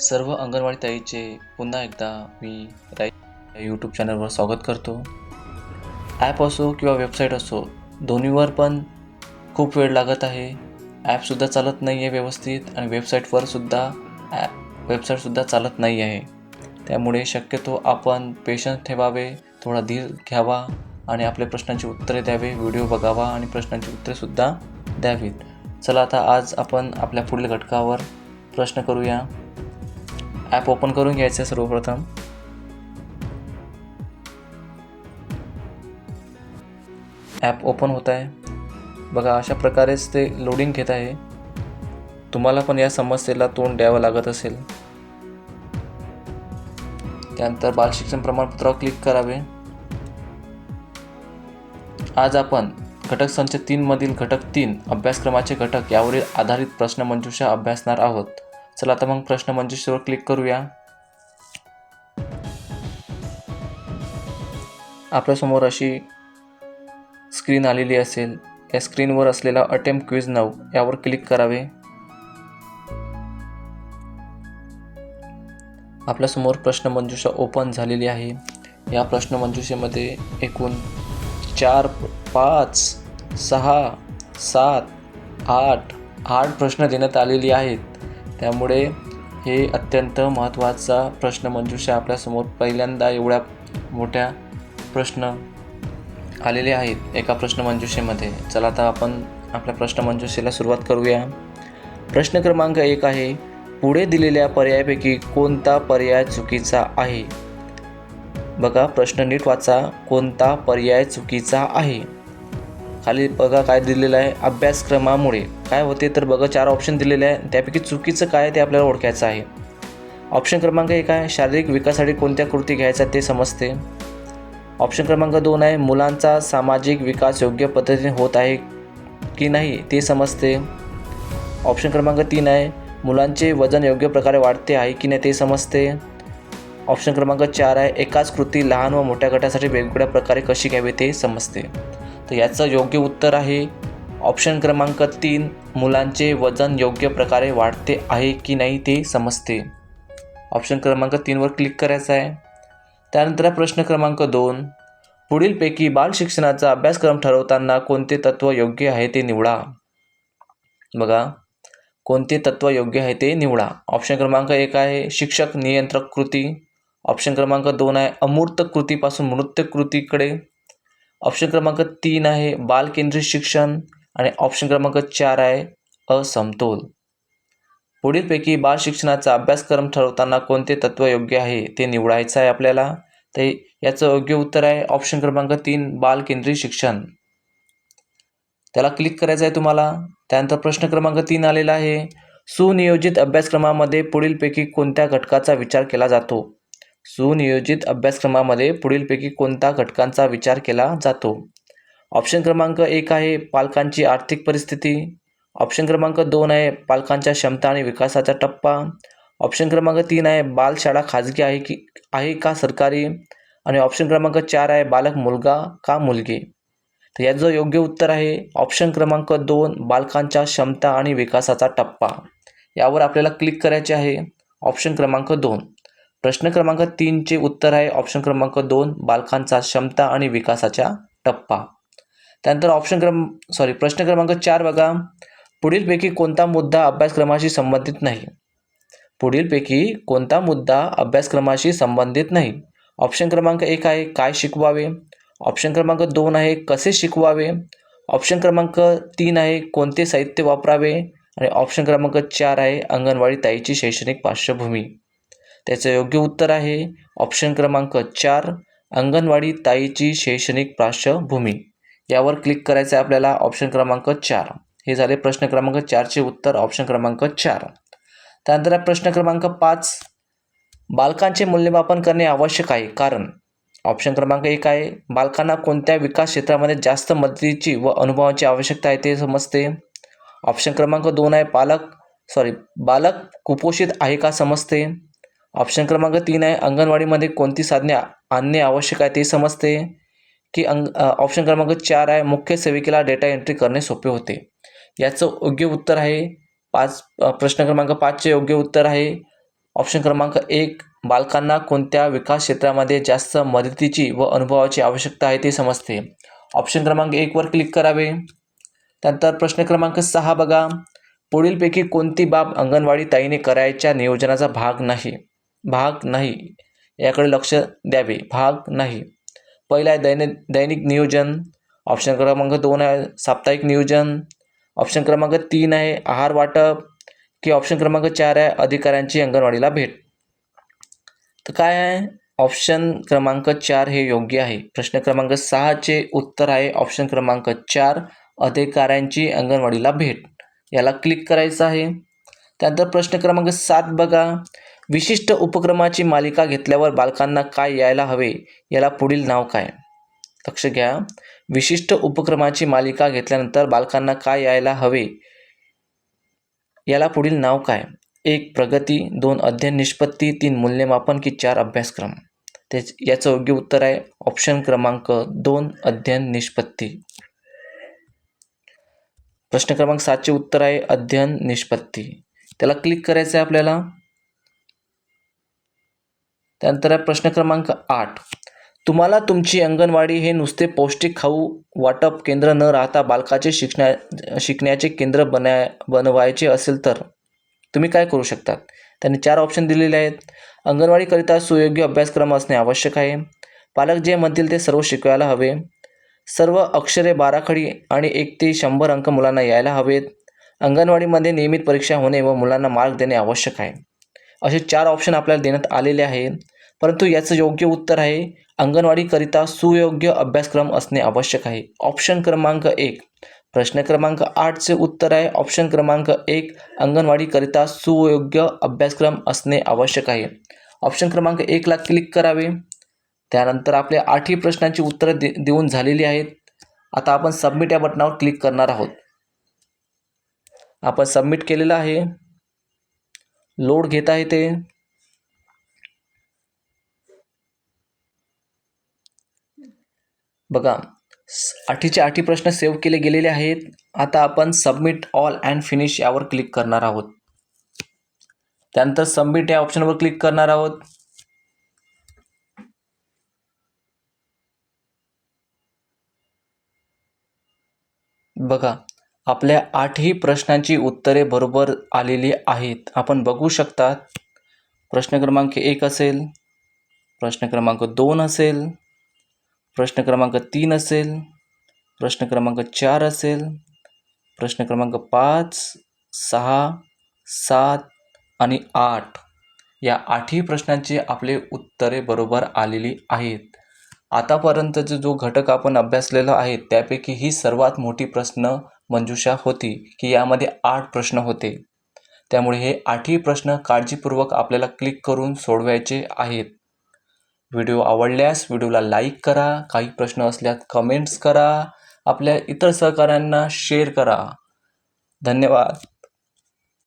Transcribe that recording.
सर्व अंगणवाडी ताईचे पुन्हा एकदा मी राई यूट्यूब चॅनलवर स्वागत करतो. ॲप असो किंवा वेबसाईट असो दोन्हीवर पण खूप वेळ लागत आहे. ॲपसुद्धा चालत नाही आहे व्यवस्थित आणि वेबसाईटवरसुद्धा ॲ ॲप वेबसाईटसुद्धा चालत नाही आहे. त्यामुळे शक्यतो आपण पेशन्स ठेवावे थोडा धीर घ्यावा आणि आपल्या प्रश्नांची उत्तरे द्यावे व्हिडिओ बघावा आणि प्रश्नांची उत्तरेसुद्धा द्यावीत. चला आता आज आपण आपल्या पुढील घटकावर प्रश्न करूया. ॲप ओपन करून घ्यायचं आहे सर्वप्रथम. ॲप ओपन होत आहे. बघा अशा प्रकारेच ते लोडिंग घेत आहे. तुम्हाला पण या समस्येला तोंड द्यावं लागत असेल. त्यानंतर बाल शिक्षण प्रमाणपत्रावर क्लिक करावे. आज आपण घटक संच तीनमधील घटक तीन अभ्यासक्रमाचे घटक यावरील आधारित प्रश्नमंजुषा अभ्यासणार आहोत. चला आता मग प्रश्नमंजुषेवर म्हणजे क्लिक करूया. आपल्यासमोर अशी स्क्रीन आलेली असेल. या स्क्रीनवर असलेला अटेम्प क्विज नऊ यावर क्लिक करावे. आपल्यासमोर प्रश्नमंजुषा ओपन झालेली आहे. या प्रश्नमंजुषेमध्ये एकूण चार पाच सहा सात आठ आठ प्रश्न देण्यात आलेली आहेत. त्यामुळे हे अत्यंत महत्त्वाचा प्रश्नमंजुषा आपल्यासमोर पहिल्यांदा एवढ्या मोठ्या प्रश्न आलेले आहेत एका प्रश्नमंजुषेमध्ये चला आता आपण आपल्या प्रश्नमंजुषेला सुरुवात करूया. प्रश्न क्रमांक एक आहे पुढे दिलेल्या पर्यायापैकी कोणता पर्याय चुकीचा आहे? बघा प्रश्न नीट वाचा कोणता पर्याय चुकीचा आहे? खाली बघा काय दिलेलं आहे अभ्यासक्रमामुळे. काय होते तर बघा चार ऑप्शन दिलेले आहे. त्यापैकी चुकीचं काय आहे ते आपल्याला ओळखायचं आहे. ऑप्शन क्रमांक एक आहे शारीरिक विकासासाठी कोणत्या कृती घ्यायच्या ते समजते. ऑप्शन क्रमांक दोन आहे मुलांचा सामाजिक विकास योग्य पद्धतीने होत आहे की नाही ते समजते. ऑप्शन क्रमांक तीन आहे मुलांचे वजन योग्य प्रकारे वाढते आहे की नाही ते समजते. ऑप्शन क्रमांक चार आहे एकाच कृती लहान व मोठ्या गटासाठी वेगवेगळ्या प्रकारे कशी घ्यावी ते समजते. तर याचं योग्य उत्तर आहे. ऑप्शन क्रमांक तीन मुलांचे वजन योग्य प्रकारे वाढते आहे की नाही ते समजते. ऑप्शन क्रमांक तीनवर क्लिक करायचं आहे. त्यानंतर प्रश्न क्रमांक दोन पुढीलपैकी बाल शिक्षणाचा अभ्यासक्रम ठरवताना कोणते तत्व योग्य आहे ते निवडा. बघा कोणते तत्व योग्य आहे ते निवडा. ऑप्शन क्रमांक एक आहे शिक्षक नियंत्रक कृती. ऑप्शन क्रमांक दोन आहे अमूर्त कृतीपासून मूर्त कृतीकडे. ऑप्शन क्रमांक तीन आहे बालकेंद्रित शिक्षण आणि ऑप्शन क्रमांक चार आहे असमतोल. पुढीलपैकी बाल शिक्षणाचा अभ्यासक्रम ठरवताना कोणते तत्व योग्य आहे ते निवडायचं आहे आपल्याला? ते याचं योग्य उत्तर आहे ऑप्शन क्रमांक तीन बालकेंद्रित शिक्षण. त्याला क्लिक करायचं आहे तुम्हाला. त्यानंतर प्रश्न क्रमांक तीन आलेला आहे. सुनियोजित अभ्यासक्रमामध्ये पुढीलपैकी कोणत्या घटकाचा विचार केला जातो? सुनियोजित अभ्यासक्रमामध्ये पुढीलपैकी कोणत्या घटकांचा विचार केला जातो? ऑप्शन क्रमांक एक आहे पालकांची आर्थिक परिस्थिती. ऑप्शन क्रमांक दोन आहे पालकांच्या क्षमता आणि विकासाचा टप्पा. ऑप्शन क्रमांक तीन आहे बालशाळा खाजगी आहे की आहे का सरकारी? आणि ऑप्शन क्रमांक चार आहे बालक मुलगा का मुलगी? तर याचं योग्य उत्तर आहे ऑप्शन क्रमांक दोन बालकांच्या क्षमता आणि विकासाचा टप्पा. यावर आपल्याला क्लिक करायचे आहे. ऑप्शन क्रमांक दोन. प्रश्न क्रमांक तीनचे उत्तर आहे ऑप्शन क्रमांक दोन बालकांचा क्षमता आणि विकासाचा टप्पा. त्यानंतर ऑप्शन क्रम सॉरी प्रश्न क्रमांक चार बघा. पुढीलपैकी कोणता मुद्दा अभ्यासक्रमाशी संबंधित नाही? पुढीलपैकी कोणता मुद्दा अभ्यासक्रमाशी संबंधित नाही? ऑप्शन क्रमांक एक आहे काय शिकवावे? ऑप्शन क्रमांक दोन आहे कसे शिकवावे? ऑप्शन क्रमांक तीन आहे कोणते साहित्य वापरावे? आणि ऑप्शन क्रमांक चार आहे अंगणवाडी ताईची शैक्षणिक पार्श्वभूमी. त्याचं योग्य उत्तर आहे. ऑप्शन क्रमांक चार अंगणवाडी ताईची शैक्षणिक पार्श्वभूमी. यावर क्लिक करायचं आहे आपल्याला. ऑप्शन क्रमांक चार. हे झाले प्रश्न क्रमांक चारचे उत्तर. ऑप्शन क्रमांक चार. त्यानंतर प्रश्न क्रमांक पाच. बालकांचे मूल्यमापन करणे आवश्यक आहे. कारण ऑप्शन क्रमांक एक आहे बालकांना कोणत्या विकास क्षेत्रामध्ये जास्त मदतीची व अनुभवाची आवश्यकता आहे ते समजते. ऑप्शन क्रमांक दोन आहे पालक सॉरी बालक कुपोषित आहे का समजते. ऑप्शन क्रमांक तीन आहे. अंगणवाडीमध्ये कोणती साधने आणणे आवश्यक आहे ते समजते की अंग ऑप्शन क्रमांक चार आहे. मुख्य सेविकेला डेटा एंट्री करणे सोपे होते. याचं योग्य उत्तर आहे. पाच प्रश्न क्रमांक पाचचे योग्य उत्तर आहे. ऑप्शन क्रमांक एक बालकांना कोणत्या विकास क्षेत्रामध्ये जास्त मदतीची व अनुभवाची आवश्यकता आहे ते समजते. ऑप्शन क्रमांक एकवर क्लिक करावे. त्यानंतर प्रश्न क्रमांक सहा बघा. पुढीलपैकी कोणती बाब अंगणवाडी ताईने करायच्या नियोजनाचा भाग नाही? भाग नाही. याकडे लक्ष द्यावे. भाग नाही. पहिला आहे दैनिक दैनिक नियोजन. ऑप्शन क्रमांक दोन आहे साप्ताहिक नियोजन. ऑप्शन क्रमांक तीन आहे आहार वाटप. की ऑप्शन क्रमांक चार आहे अधिकाऱ्यांची अंगणवाडीला भेट. तर काय आहे? ऑप्शन क्रमांक चार हे योग्य आहे. प्रश्न क्रमांक सहाचे उत्तर आहे. ऑप्शन क्रमांक चार अधिकाऱ्यांची अंगणवाडीला भेट. याला क्लिक करायचं आहे. त्यानंतर प्रश्न क्रमांक सात बघा. विशिष्ट उपक्रमाची मालिका घेतल्यावर बालकांना काय यायला हवे याला पुढील नाव काय? लक्ष घ्या. विशिष्ट उपक्रमाची मालिका घेतल्यानंतर बालकांना काय यायला हवे याला पुढील नाव काय? एक प्रगती. दोन अध्ययन निष्पत्ती. तीन मूल्यमापन की चार अभ्यासक्रम. ते याचं योग्य उत्तर आहे. ऑप्शन क्रमांक दोन अध्ययन निष्पत्ती. प्रश्न क्रमांक सातचे उत्तर आहे अध्ययन निष्पत्ती. त्याला क्लिक करायचं आहे आपल्याला. त्यानंतर आहे प्रश्न क्रमांक आठ. तुम्हाला तुमची अंगणवाडी हे नुसते पौष्टिक खाऊ वाटप केंद्र न राहता बालकाचे शिकण्या शिकण्याचे केंद्र बना बनवायचे असेल तर तुम्ही काय करू शकतात? त्यांनी चार ऑप्शन दिलेले आहेत. अंगणवाडीकरिता सुयोग्य अभ्यासक्रम असणे आवश्यक आहे. पालक जे म्हणतील ते सर्व शिकवायला हवे. सर्व अक्षरे बाराखडी आणि एक ते शंभर अंक मुलांना यायला हवेत. अंगणवाडीमध्ये नियमित परीक्षा होणे व मुलांना मार्क देणे आवश्यक आहे. असे चार ऑप्शन आपल्याला देण्यात आलेले आहे परंतु याचं योग्य उत्तर आहे अंगणवाडीकरिता सुयोग्य अभ्यासक्रम असणे आवश्यक आहे. ऑप्शन क्रमांक एक. प्रश्न क्रमांक आठचे उत्तर आहे. ऑप्शन क्रमांक एक. अंगणवाडीकरिता सुयोग्य अभ्यासक्रम असणे आवश्यक आहे. ऑप्शन क्रमांक एकला क्लिक करावे. त्यानंतर आपल्या आठही प्रश्नांची उत्तरं दे देऊन झालेली आहेत. आता आपण सबमिट या बटनावर क्लिक करणार आहोत. आपण सबमिट केलेलं आहे. लोड घेत आहे ते बघा आठीचे आठी प्रश्न सेव्ह केले गेलेले आहेत. आता आपण सबमिट ऑल अँड फिनिश यावर क्लिक करणार आहोत. त्यानंतर सबमिट या ऑप्शनवर क्लिक करणार आहोत. बघा आपल्या आठही प्रश्नांची उत्तरे बरोबर आलेली आहेत. आपण बघू शकता प्रश्न क्रमांक एक असेल प्रश्न क्रमांक दोन असेल प्रश्न क्रमांक तीन असेल प्रश्न क्रमांक चार असेल प्रश्न क्रमांक पाच सहा सात आणि आठ या आठही प्रश्नांची आपले उत्तरे बरोबर आलेली आहेत. आतापर्यंतचे जो घटक आपण अभ्यासलेला आहे त्यापैकी ही सर्वात मोठी प्रश्न मंजुषा होती की यामध्ये आठ प्रश्न होते. त्यामुळे हे आठही प्रश्न काळजीपूर्वक आपल्याला क्लिक करून सोडवायचे आहेत. व्हिडिओ आवडल्यास व्हिडिओला लाईक करा काही प्रश्न असल्यास कमेंट्स करा आपल्या इतर सहकाऱ्यांना शेअर करा. धन्यवाद.